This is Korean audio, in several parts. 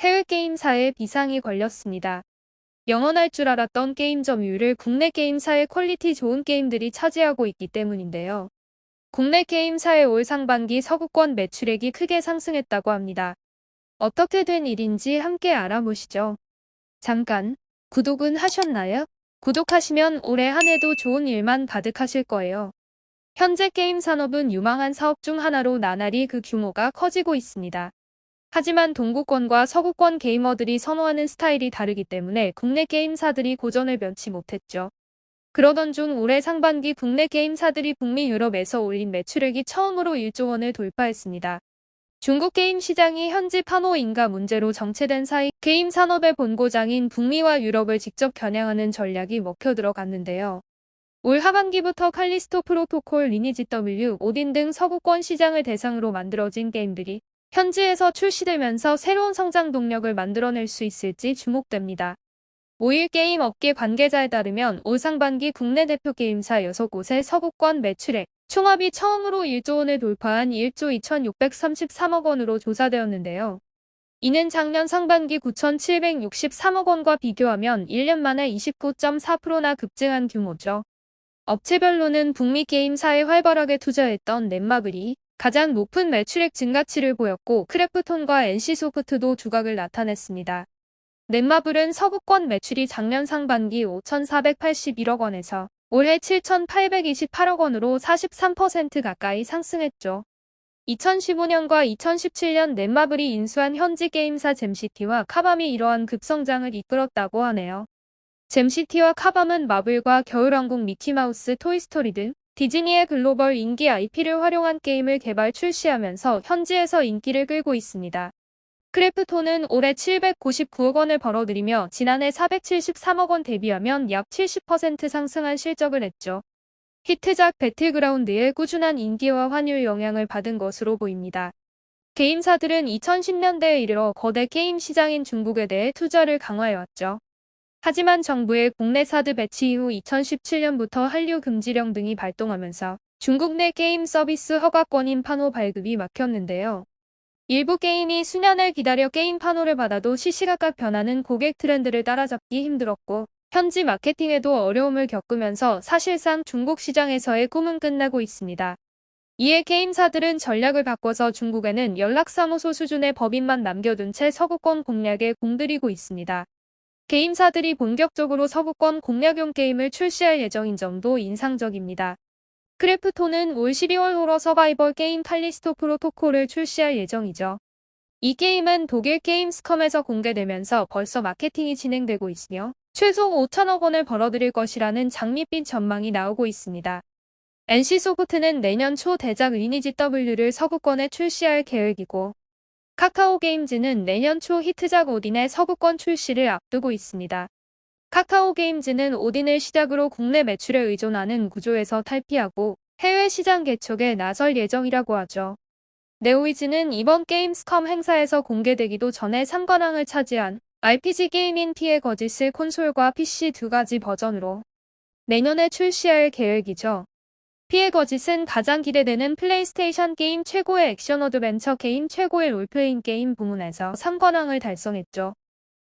해외 게임사에 비상이 걸렸습니다. 영원할 줄 알았던 게임 점유율을 국내 게임사의 퀄리티 좋은 게임들이 차지하고 있기 때문인데요. 국내 게임사의 올 상반기 서구권 매출액이 크게 상승했다고 합니다. 어떻게 된 일인지 함께 알아보시죠. 잠깐, 구독은 하셨나요? 구독하시면 올해 한 해도 좋은 일만 가득하실 거예요. 현재 게임 산업은 유망한 사업 중 하나로 나날이 그 규모가 커지고 있습니다. 하지만 동구권과 서구권 게이머들이 선호하는 스타일이 다르기 때문에 국내 게임사들이 고전을 면치 못했죠. 그러던 중 올해 상반기 국내 게임사들이 북미 유럽에서 올린 매출액이 처음으로 1조 원을 돌파했습니다. 중국 게임 시장이 현지 판호 인가 문제로 정체된 사이 게임 산업의 본고장인 북미와 유럽을 직접 겨냥하는 전략이 먹혀 들어갔는데요. 올 하반기부터 칼리스토 프로토콜, 리니지 W, 오딘 등 서구권 시장을 대상으로 만들어진 게임들이 현지에서 출시되면서 새로운 성장 동력을 만들어낼 수 있을지 주목됩니다. 5일 게임 업계 관계자에 따르면 올 상반기 국내 대표 게임사 6곳의 서구권 매출액 총합이 처음으로 1조 원을 돌파한 1조 2633억 원으로 조사되었는데요. 이는 작년 상반기 9763억 원과 비교하면 1년 만에 29.4%나 급증한 규모죠. 업체별로는 북미 게임사에 활발하게 투자했던 넷마블이 가장 높은 매출액 증가치를 보였고 크래프톤과 NC소프트도 두각을 나타냈습니다. 넷마블은 서구권 매출이 작년 상반기 5,481억 원에서 올해 7,828억 원으로 43% 가까이 상승했죠. 2015년과 2017년 넷마블이 인수한 현지 게임사 잼시티와 카밤이 이러한 급성장을 이끌었다고 하네요. 잼시티와 카밤은 마블과 겨울왕국 미키마우스, 토이스토리 등 디즈니의 글로벌 인기 IP를 활용한 게임을 개발 출시하면서 현지에서 인기를 끌고 있습니다. 크래프톤은 올해 799억 원을 벌어들이며 지난해 473억 원 대비하면 약 70% 상승한 실적을 냈죠. 히트작 배틀그라운드의 꾸준한 인기와 환율 영향을 받은 것으로 보입니다. 게임사들은 2010년대에 이르러 거대 게임 시장인 중국에 대해 투자를 강화해왔죠. 하지만 정부의 국내 사드 배치 이후 2017년부터 한류 금지령 등이 발동하면서 중국 내 게임 서비스 허가권인 판호 발급이 막혔는데요. 일부 게임이 수년을 기다려 게임 판호를 받아도 시시각각 변하는 고객 트렌드를 따라잡기 힘들었고 현지 마케팅에도 어려움을 겪으면서 사실상 중국 시장에서의 꿈은 끝나고 있습니다. 이에 게임사들은 전략을 바꿔서 중국에는 연락사무소 수준의 법인만 남겨둔 채 서구권 공략에 공들이고 있습니다. 게임사들이 본격적으로 서구권 공략용 게임을 출시할 예정인 점도 인상적입니다. 크래프톤은 올 12월 호러 서바이벌 게임 칼리스토 프로토콜을 출시할 예정이죠. 이 게임은 독일 게임스컴에서 공개되면서 벌써 마케팅이 진행되고 있으며 최소 5천억 원을 벌어들일 것이라는 장밋빛 전망이 나오고 있습니다. NC소프트는 내년 초 대작 리니지 W를 서구권에 출시할 계획이고 카카오 게임즈는 내년 초 히트작 오딘의 서구권 출시를 앞두고 있습니다. 카카오 게임즈는 오딘을 시작으로 국내 매출에 의존하는 구조에서 탈피하고 해외 시장 개척에 나설 예정이라고 하죠. 네오이즈는 이번 게임스컴 행사에서 공개되기도 전에 3관왕을 차지한 RPG 게임인 피의 거짓을 콘솔과 PC 두 가지 버전으로 내년에 출시할 계획이죠. 피의 거짓은 가장 기대되는 플레이스테이션 게임 최고의 액션 어드벤처 게임 최고의 롤플레잉 게임 부문에서 3관왕을 달성했죠.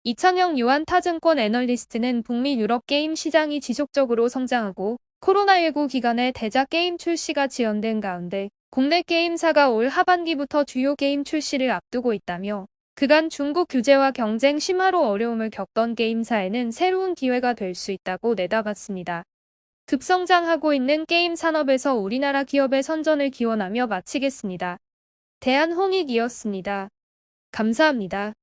이창영 유한타증권 애널리스트는 북미 유럽 게임 시장이 지속적으로 성장하고 코로나19 기간에 대작 게임 출시가 지연된 가운데 국내 게임사가 올 하반기부터 주요 게임 출시를 앞두고 있다며 그간 중국 규제와 경쟁 심화로 어려움을 겪던 게임사에는 새로운 기회가 될 수 있다고 내다봤습니다. 급성장하고 있는 게임 산업에서 우리나라 기업의 선전을 기원하며 마치겠습니다. 대한홍익이었습니다. 감사합니다.